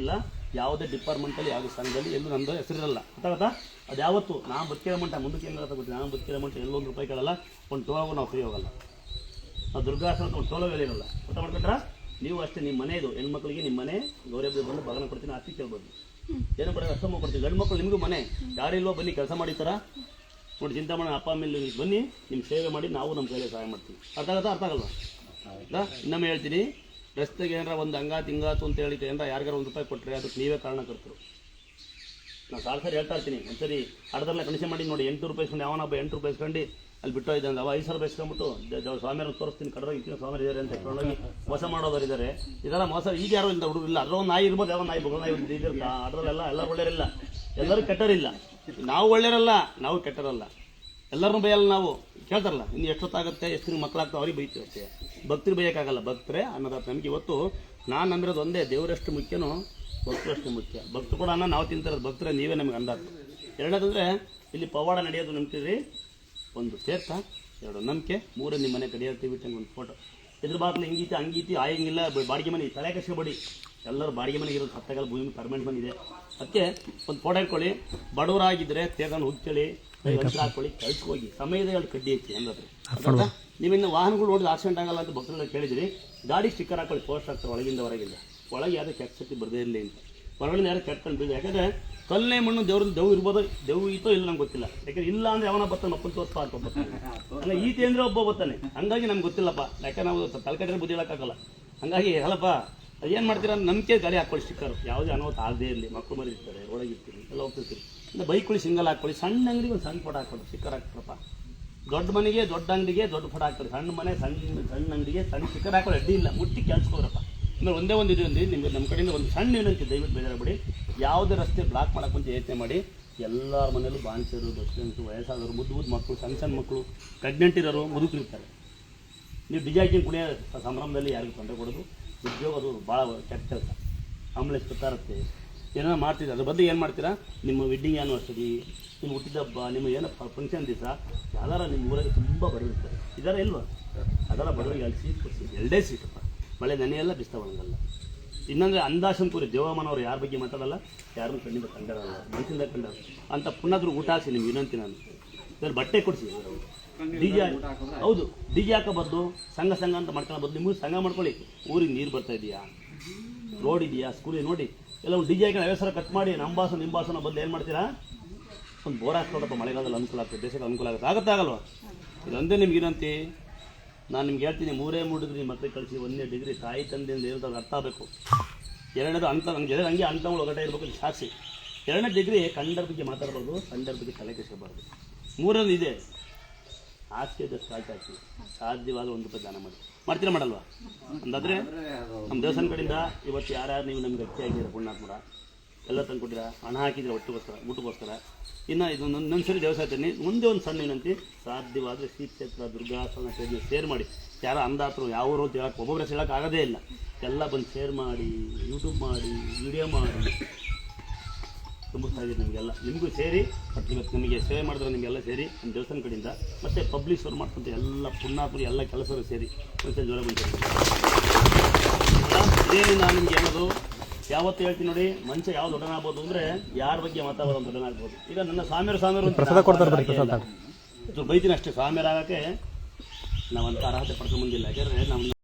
ಇಲ್ಲ ಯಾವುದೇ ಡಿಪಾರ್ಟ್ಮೆಂಟಲ್ಲಿ ಯಾವುದೇ ಸಂಘದಲ್ಲಿ ಎಲ್ಲೂ ನಂದು ಹೆಸರಿರಲ್ಲ. ಗೊತ್ತಾಗತ್ತಾ? ಅದು ಯಾವತ್ತು? ನಾನು ಬದುಕಿರೋ ಮಟ್ಟ ಮುಂದಕ್ಕೆ ಹೆಂಗಾಗತ್ತ ಗೊತ್ತಿಲ್ಲ. ನಾನು ಬದುಕಿರೋ ಮಟ್ಟ ಎಲ್ಲೊಂದು ರೂಪಾಯಿ ಕೇಳಲ್ಲ ಒಂದು ಟೋಲಾಗೂ ನಾವು ಫ್ರೀ ಹೋಗಲ್ಲ. ನಾವು ದುರ್ಗಾಸನ ಒಂದು ಟೋಲೋ ಹೇಳಿರಲ್ಲ ಗೊತ್ತಾ ಮಾಡ್ಕೊಂಡ್ರ? ನೀವು ಅಷ್ಟೇ ನಿಮ್ಮ ಮನೆಯದು ಹೆಣ್ಮಕ್ಳಿಗೆ ನಿಮ್ಮ ಮನೆ ಗೌರವ ಬಂದು ಭಗನ ಕೊಡ್ತೀನಿ ಆಸ್ತಿ ಕೇಳ್ಬೋದು. ಏನು ಕೊಡೋದು ಅಷ್ಟಮ್ಮ ಕೊಡ್ತೀವಿ. ಗಂಡು ಮಕ್ಕಳು ನಿಮಗೂ ಮನೆ. ಯಾರಿಲ್ವೋ ಬನ್ನಿ ಕೆಲಸ ಮಾಡಿರ್ತಾರ? ನೋಡಿ ಮಾಡೋ ಅಪ್ಪ ಮೇಲೆ ನೀವು ಬನ್ನಿ ನಿಮ್ಮ ಸೇವೆ ಮಾಡಿ ನಾವು ನಮ್ಮ ಕೈಲಿ ಸಹಾಯ ಮಾಡ್ತೀವಿ. ಅರ್ಥ ಆಗತ್ತಾ? ಅರ್ಥ ಆಗಲ್ವಾ? ಇನ್ನೊಮ್ಮೆ ಹೇಳ್ತೀನಿ. ರಸ್ತೆಗೆ ಏನಾರ ಒಂದು ಹಂಗ ಹಿಂಗಾತು ಅಂತ ಹೇಳಿ ಏನಾರ ಯಾರಿಗಾರ ಒಂದು ರೂಪಾಯಿ ಕೊಟ್ಟರೆ ಅದಕ್ಕೆ ನೀವೇ ಕಾರಣಕರ್ತರು. ನಾನು ಸಾಲ ಸರಿ ಹೇಳ್ತಾ ಇರ್ತೀನಿ, ಒಂದ್ಸರಿ ಅರ್ಧಲ್ಲ ಕಣಿಸೆ ಮಾಡಿ ನೋಡಿ, ಎಂಟು ರೂಪಾಯಿ ಇಸ್ಕೊಂಡು ಯಾವನೊಬ್ಬ ಎಂಟು ರೂಪಾಯಿ ಇಸ್ಕೊಂಡು ಅಲ್ಲಿ ಬಿಟ್ಟು ಇದ್ದ ಅವ ಐದು ಸಾವಿರ ರೂಪಾಯಿ ಇಸ್ಕೊಂಡ್ಬಿಟ್ಟು ತೋರಿಸ್ತೀನಿ, ಕಡರ ಇತ್ತಿನ ಸ್ವಾಮಿ ಇದ್ದಾರೆ ಅಂತ ತಗೊಂಡೋಗಿ ಮೋಸ ಮಾಡೋರು ಇದ್ದಾರೆ ಇದೆಲ್ಲ ಮೋಸ ಈಗ ಯಾರೋ ಇಲ್ಲ ಹುಡುಗರು ಇಲ್ಲ ಅದ್ರ ಒಂದು ನಾಯಿ ಇರ್ಬೋದು ಯಾವ ನಾಯಿ ಬಗಳ ನಾಯಿ ಒಂದು ಇದಿರ್ತಾ, ಅದ್ರಲ್ಲೆಲ್ಲ ಎಲ್ಲರೂ ಒಳ್ಳೆಯರಿಲ್ಲ. ಎಲ್ಲರೂ ಕೆಟ್ಟರಿಲ್ಲ. ನಾವು ಒಳ್ಳೆಯರಲ್ಲ, ನಾವು ಕೆಟ್ಟರಲ್ಲ. ಎಲ್ಲರನ್ನೂ ಬೈಯಲ್ಲ ನಾವು. ಕೇಳ್ತಾರಲ್ಲ, ಇನ್ನು ಎಷ್ಟೊತ್ತಾಗುತ್ತೆ, ಎಷ್ಟು ಮಕ್ಕಳಾಗ್ತಾವೆ, ಅವ್ರಿಗೆ ಬೈತೀವಿ ಅಷ್ಟೇ ಭಕ್ತರು ಬೈಯೋಕ್ಕಾಗಲ್ಲ. ಭಕ್ತರೇ ಅನ್ನೋದಾತ ನಮಗೆ. ಇವತ್ತು ನಾನು ಅಂದಿರೋದು ಒಂದೇ, ದೇವರಷ್ಟು ಮುಖ್ಯನೋ, ಭಕ್ತರಷ್ಟು ಮುಖ್ಯ. ಭಕ್ತರು ಕೂಡ ಅನ್ನ ನಾವು ತಿಂತಿರೋದು. ಭಕ್ತರೇ, ನೀವೇ ನಮಗೆ ಅಂದಾತು ಎರಡನೇದಂದ್ರೆ, ಇಲ್ಲಿ ಪವಾಡ ನಡೆಯೋದು ನಂಬ್ತೀರಿ ಒಂದು ತೀರ್ಥ, ಎರಡು ನಂಬಿಕೆ, ಮೂರು ನಿಮ್ಮ ಮನೆ ಕಡಿಯೋರ್ತೀವಿ ಒಂದು ಫೋಟೋ ಇದ್ರ ಬಾಗಿಲು ಹಿಂಗೀತಿ, ಹಂಗೀತಿ ಆಯಂಗಿಲ್ಲ ಬಾಡಿಗೆ ಮನೆ, ತಲೆ ಕಷ್ಟಪಡಿ ಎಲ್ಲರೂ ಬಾಡಿಗೆ ಮನೆಗೆ ಇರೋದು ಸತ್ತಾಗಲ್ಲ ಭೂಮಿ ಪರ್ಮನೆಂಟ್ ಮನೆ ಇದೆ ಅದಕ್ಕೆ ಒಂದು ಫೋಟೋ ಇಟ್ಕೊಳ್ಳಿ ಬಡವರಾಗಿದ್ದರೆ ತೇಗನ್ನು ಹುಚ್ಚಳಿ ಹಾಕೊಳ್ಳಿ ಕಳ್ಸ್ಕೋಗಿ ಸಮಯದ ಹೇಳಿ ಕಡ್ಡಿ ಹೆಚ್ಚಿ ಹೆಂಗಾದ್ರೆ. ನೀವಿನ್ನು ವಾಹನಗಳು ನೋಡಿದ್ರೆ ಆಕ್ಸಿಡೆಂಟ್ ಆಗಲ್ಲ ಅಂತ ಭಕ್ತರೆಲ್ಲ ಕೇಳಿದಿರಿ ಗಾಡಿ ಸ್ಟಿಕ್ಕರ್ ಹಾಕೊಳ್ಳಿ ಪೋಸ್ಟ್ ಆಗ್ತದೆ ಒಳಗಿಂದ ಹೊರಗಿಂದ. ಒಳಗೆ ಯಾರು ಕೆಟ್ಟ ಬರದೇ ಇರಲಿ ಅಂತ. ಹೊರಗಡೆ ಯಾರು ಕೆಟ್ಕೊಂಡು ಬೀಳಿ ಯಾಕಂದ್ರೆ ಕಲ್ಲೇ ಮಣ್ಣು ದೇವ್ರ ದೇವ್ ಇರ್ಬೋದು ದೇವ್ ಈತೋ ಇಲ್ಲ ನಂಗೆ ಗೊತ್ತಿಲ್ಲ. ಯಾಕಂದ್ರೆ ಇಲ್ಲ ಅಂದ್ರೆ ಅವನ ಬರ್ತಾನೆ ಅಪ್ಪನ ತೋರಿಸ್ತಾ ಅಂತ ಬರ್ತಾನೆ. ಅಲ್ಲ ಈತಿ ಅಂದ್ರೆ ಒಬ್ಬ ಬರ್ತಾನೆ. ಹಂಗಾಗಿ ನಮ್ಗೆ ಗೊತ್ತಿಲ್ಲಪ್ಪ. ಯಾಕಂದ್ರೆ ನಾವು ತಲೆಕಟ್ಟರೆ ಬುದ್ಧಿ ಹೇಳೋಕ್ಕಾಗಲ್ಲ. ಹಂಗಾಗಿ ಹೇಳಪ್ಪ ಏನು ಮಾಡ್ತೀರಾ? ನಂಬಿಕೆ ಗಾಡಿ ಹಾಕೊಳ್ಳಿ ಸ್ಟಿಕ್ಕರ್. ಯಾವುದೇ ಅನಾಹುತ ಆಗದೇ ಇರಲಿ. ಮಕ್ಕಳು ಮರಿ ಇರ್ತಾರೆ ಒಳಗಿರ್ತೀರಿ, ಎಲ್ಲ ಹೋಗ್ತಿರ್ತೀರಿ. ಇಲ್ಲ ಬೈಕ್ಗಳು ಸಿಂಗಲ್ ಹಾಕೊಳ್ಳಿ ಸಣ್ಣ ಅಂಗಡಿಗೆ ಒಂದು ಸಣ್ಣ ಫೋಟೋ ಹಾಕೊಳ್ಳಿ ಸ್ಟಿಕ್ಕರ್ ಹಾಕ್ಬಿಡಪ್ಪ ದೊಡ್ಡ ಮನೆಗೆ, ದೊಡ್ಡ ಅಂಗಡಿಗೆ, ದೊಡ್ಡ ಫೋಟೋ ಹಾಕ್ತಾರೆ ಸಣ್ಣ ಮನೆ, ಸಣ್ಣ ಸಣ್ಣ ಅಂಗಡಿಗೆ ಸಣ್ಣ ಸ್ಟಿಕ್ಕರ್ ಹಾಕೊಳ್ಳಿ ಅಡ್ಡಿ ಇಲ್ಲ. ಮುಟ್ಟಿ ಕೆಲ್ಸ್ಕೋರಪ್ಪ ಅಂದ್ರೆ ಒಂದೇ ಒಂದು ಇದು ನಿಮ್ಗೆ ನಮ್ಮ ಕಡೆಯಿಂದ ಒಂದು ಸಣ್ಣ ವಿನಂತಿ. ದಯವಿಟ್ಟು ಬೇಜಾರಬೇಡಿ ಯಾವುದೇ ರಸ್ತೆ ಬ್ಲಾಕ್ ಮಾಡಕ್ಕೆ ಯೋಚನೆ ಮಾಡಿ. ಎಲ್ಲರ ಮನೆಯಲ್ಲೂ ಬಾಣಿಸರು ಬಸ್ಸು ವಯಸ್ಸಾದವರು ಮುದ್ದು ಮುದ್ದು ಮಕ್ಕಳು, ಸಣ್ಣ ಸಣ್ಣ ಮಕ್ಕಳು ಪ್ರೆಗ್ನೆಂಟ್ ಇರೋರು ಮುದುಕಿರ್ತಾರೆ ನೀವು ಬಿಜಾಕಿ ಕುಣಿಯ ಸಂಭ್ರಮದಲ್ಲಿ ಯಾರಿಗೂ ತೊಂದರೆ ಕೊಡೋದು. ಉದ್ಯೋಗ ಅದು ಭಾಳ ಕೆಟ್ಟ ಕೆಲಸ. ಆಂಬುಲೆನ್ಸ್ ಬರ್ತಾ ಇರುತ್ತೆ ಏನೋ ಮಾಡ್ತಿದ್ರೆ, ಅದ್ರ ಬದಲು ಏನು ಮಾಡ್ತೀರಾ? ನಿಮ್ಮ ವೆಡ್ಡಿಂಗ್ ಆ್ಯನಿವರ್ಸರಿ ನಿಮ್ಮ ಹುಟ್ಟಿದ ಹಬ್ಬ, ನಿಮ್ಮ ಏನೋ ಫಂಕ್ಷನ್ ದಿವಸ, ಯಾವ್ದಾರ ನಿಮ್ಮ ಊರಲ್ಲಿ ತುಂಬ ಬಡವಿರ್ತಾರೆ ಇದಾರ ಇಲ್ವಾ? ಅದರ ಬಡವರಿಗೆ ಅಲ್ಲಿ ಸೀಟ್ ಕೊಡ್ಸಿ ಎರಡೇ ಸೀಟಪ್ಪ ಮಳೆ ನೆನೆಯಲ್ಲ ಬಿಸ್ತಾ ಇನ್ನೊಂದ್ರೆ ಅಂದಾಶಂಪುರಿ ದೇವಮ್ಮನವರು ಯಾರ ಬಗ್ಗೆ ಮಾತಾಡಲ್ಲ? ಯಾರನ್ನು ಕಣ್ಣಿಂದ ಕಂಡರಲ್ಲ, ಮನಸ್ಸಿಂದ ಕಂಡಲ್ಲ ಅಂತ ಪುನಃ ಊಟ ಹಾಕ್ಸಿ ನಿಮ್ಗೆ ವಿನಂತಿ ನಾನು. ಬಟ್ಟೆ ಕೊಡಿಸಿ. ಡಿಜೆ ಹೌದು ಡಿಜೆ ಹಾಕೋಬಾರ್ದು ಸಂಘ ಸಂಘ ಅಂತ ಮಾಡ್ಕೊಳ್ಳೋ ಬದಲು ನಿಮಗೆ ಸಂಘ ಮಾಡ್ಕೊಳ್ಳಿ. ಊರಿಗೆ ನೀರು ಬರ್ತಾ ಇದೆಯಾ? ರೋಡ್ ಇದೆಯಾ? ಸ್ಕೂಲಿಗೆ ನೋಡಿ. ಎಲ್ಲ ಒಂದು ಡಿಜೆ ಹಾಕಿ ಹೆಸರು ಕಟ್ ಮಾಡಿ ನಂಬಾಸ ನಿಂಬಾಸನ ಬದಲು ಏನು ಮಾಡ್ತೀರಾ? ಒಂದು ಬೋರ್ ಹಾಕ್ಕೊಡಪ್ಪ ಮಳೆಗಾಲದಲ್ಲಿ ಅನುಕೂಲ ಆಗ್ತದೆ, ದೇಶಕ್ಕೆ ಅನುಕೂಲ ಆಗುತ್ತೆ. ಆಗುತ್ತೆ, ಆಗಲ್ವಾ? ಇದೊಂದೇ ನಿಮ್ಗೆ ಏನಂತಿ ನಾನು ನಿಮ್ಗೆ ಹೇಳ್ತೀನಿ, ಮೂರೇ ಮೂರು ಡಿಗ್ರಿ ಮತ್ತೆ ಕಳಿಸಿ ಒಂದನೇ ಡಿಗ್ರಿ ತಾಯಿ ತಂದೆಯಿಂದ ಇರೋದಾಗ ಅರ್ಥ ಆಗಬೇಕು. ಎರಡನೇದು ಅಂತ ಹಂಗೆ ಹಂಗೆ ಅಂತಗಳು ಒಗಟ ಇರಬೇಕು ಸಾಕ್ಷಿ ಎರಡನೇ ಡಿಗ್ರಿ ಕಂಡರ್ ಬಗ್ಗೆ ಮಾತಾಡಬಾರ್ದು, ಕಂಡರ್ ಬಗ್ಗೆ ತಲೆ ಕೆಸಬಾರ್ದು ಮೂರನೇದು ಇದೆ ಆಸ್ತಿಯದಷ್ಟು ಸಾಧ್ಯ ಆಗ್ತದೆ ಸಾಧ್ಯವಾದ ಒಂದು ರೂಪಾಯಿ ದಾನ ಮಾಡಿ. ಮಾಡ್ತೀರಾ ಮಾಡಲ್ವಾ? ಅಂದಾದ್ರೆ ನಮ್ಮ ದೇವಸ್ಥಾನ ಕಡೆಯಿಂದ ಇವತ್ತು ಯಾರ್ಯಾರು ನೀವು ನಮ್ಗೆ ಅಕ್ಕಿ ಆಗಿದ್ದೀರಾ ಪುಣ್ಯಾತ್ಮರ, ಎಲ್ಲ ತಂದು ಕೊಟ್ಟಿರ ಹಣ ಹಾಕಿದ್ರೆ ಒಟ್ಟಿಗೋಸ್ಕರ, ಊಟಕ್ಕೋಸ್ಕರ? ಇನ್ನು ಇದು ನನ್ನ ಸರಿ ದೇವಸ್ಥಾನ ತನ್ನಿ ಮುಂದೆ ಒಂದು ಸಣ್ಣ ಏನಂತೆ ಸಾಧ್ಯವಾದರೆ ಶ್ರೀ ಕ್ಷೇತ್ರ ದುರ್ಗಾಸನ ಸೇರಿ ಶೇರ್ ಮಾಡಿ. ಯಾರ ಅಂದಾತರು ಯಾವ ಊರು ಹೇಳಕ್ಕೆ ಆಗೋದೇ ಇಲ್ಲ. ಎಲ್ಲ ಬಂದು ಶೇರ್ ಮಾಡಿ ಯೂಟ್ಯೂಬ್ ಮಾಡಿ ವಿಡಿಯೋ ಮಾಡಿ. ತುಂಬಿಸ್ತಾ ಇದ್ದೀರಿ ನಿಮಗೆಲ್ಲ. ನಿಮಗೂ ಸೇರಿ ಮತ್ತು ಇವತ್ತು ನಿಮಗೆ ಸೇವೆ ಮಾಡಿದ್ರೆ ನಿಮಗೆಲ್ಲ ಸೇರಿ ನಮ್ಮ ದೇವಸ್ಥಾನ ಕಡೆಯಿಂದ ಮತ್ತು ಪಬ್ಲಿಷರು ಮಾಡ್ಕೊಂತ ಎಲ್ಲ ಪುಣ್ಯಾಪುರಿ ಎಲ್ಲ ಕೆಲಸರು ಸೇರಿ ಒಂದು ಜ್ವರ ಬಂದಿದೆ ಇದೇನು ನಾನು ನಿಮ್ಗೆ ಹೇಳೋದು? ಯಾವತ್ತು ಹೇಳ್ತೀನಿ ನೋಡಿ ಮನುಷ್ಯ ಯಾವ ದೊಡ್ಡನಾಗ್ಬೋದು ಅಂದರೆ ಯಾರ ಬಗ್ಗೆ ಮಾತಾಡೋದು ಅಂತ ದೊಡ್ಡನಾಗ್ಬೋದು. ಈಗ ನನ್ನ ಸ್ವಾಮಿಯರು. ಇದು ಬೈತೀನಿ ಅಷ್ಟೇ ಸ್ವಾಮಿಯರಾಗಕ್ಕೆ ನಾವಂತ ಅರ್ಹತೆ ಪಡ್ಕೊಂಡ್ಬಂದಿಲ್ಲ ಬಂದಿಲ್ಲ. ಯಾಕಂದರೆ ನಮ್ಮ